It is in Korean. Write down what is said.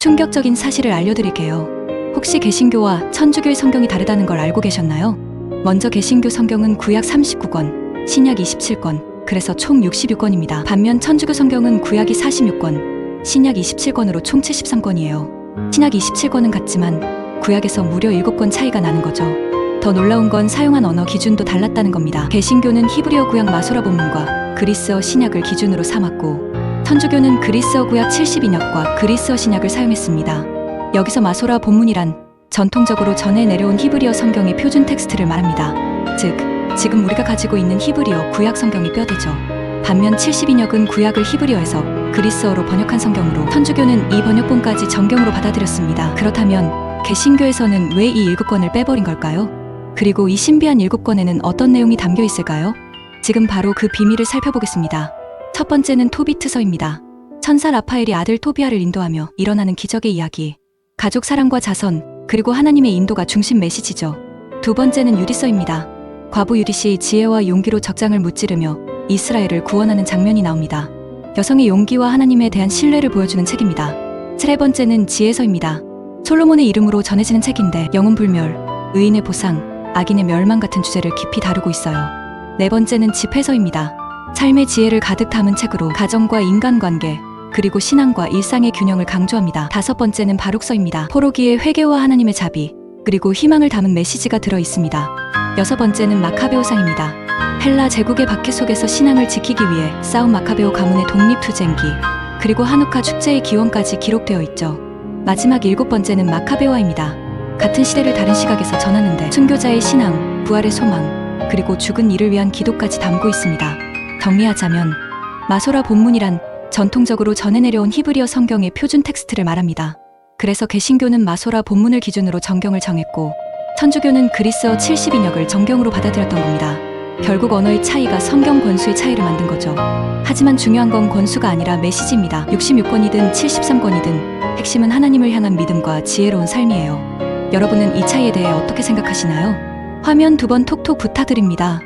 충격적인 사실을 알려드릴게요. 혹시 개신교와 천주교의 성경이 다르다는 걸 알고 계셨나요? 먼저 개신교 성경은 구약 39권, 신약 27권, 그래서 총 66권입니다. 반면 천주교 성경은 구약이 46권, 신약 27권으로 총 73권이에요. 신약 27권은 같지만 구약에서 무려 7권 차이가 나는 거죠. 더 놀라운 건 사용한 언어 기준도 달랐다는 겁니다. 개신교는 히브리어 구약 마소라 본문과 그리스어 신약을 기준으로 삼았고 천주교는 그리스어 구약 72역과 그리스어 신약을 사용했습니다. 여기서 마소라 본문이란 전통적으로 전해 내려온 히브리어 성경의 표준 텍스트를 말합니다. 즉, 지금 우리가 가지고 있는 히브리어 구약 성경이 뼈대죠. 반면 72역은 구약을 히브리어에서 그리스어로 번역한 성경으로 천주교는 이 번역본까지 정경으로 받아들였습니다. 그렇다면 개신교에서는 왜 이 일곱 권을 빼버린 걸까요? 그리고 이 신비한 일곱 권에는 어떤 내용이 담겨 있을까요? 지금 바로 그 비밀을 살펴보겠습니다. 첫 번째는 토비트서입니다. 천사 라파엘이 아들 토비아를 인도하며 일어나는 기적의 이야기. 가족 사랑과 자선, 그리고 하나님의 인도가 중심 메시지죠. 두 번째는 유디서입니다. 과부 유디시 지혜와 용기로 적장을 무찌르며 이스라엘을 구원하는 장면이 나옵니다. 여성의 용기와 하나님에 대한 신뢰를 보여주는 책입니다. 세 번째는 지혜서입니다. 솔로몬의 이름으로 전해지는 책인데 영혼 불멸, 의인의 보상, 악인의 멸망 같은 주제를 깊이 다루고 있어요. 네 번째는 집회서입니다. 삶의 지혜를 가득 담은 책으로 가정과 인간관계, 그리고 신앙과 일상의 균형을 강조합니다. 다섯 번째는 바룩서입니다. 포로기의 회개와 하나님의 자비, 그리고 희망을 담은 메시지가 들어 있습니다. 여섯 번째는 마카베오상입니다. 헬라 제국의 박해 속에서 신앙을 지키기 위해 싸운 마카베오 가문의 독립투쟁기, 그리고 한우카 축제의 기원까지 기록되어 있죠. 마지막 일곱 번째는 마카베와입니다. 같은 시대를 다른 시각에서 전하는데 순교자의 신앙, 부활의 소망, 그리고 죽은 이를 위한 기도까지 담고 있습니다. 정리하자면 마소라 본문이란 전통적으로 전해 내려온 히브리어 성경의 표준 텍스트를 말합니다. 그래서 개신교는 마소라 본문을 기준으로 정경을 정했고 천주교는 그리스어 72역을 정경으로 받아들였던 겁니다. 결국 언어의 차이가 성경 권수의 차이를 만든 거죠. 하지만 중요한 건 권수가 아니라 메시지입니다. 66권이든 73권이든 핵심은 하나님을 향한 믿음과 지혜로운 삶이에요. 여러분은 이 차이에 대해 어떻게 생각하시나요? 화면 두 번 톡톡 부탁드립니다.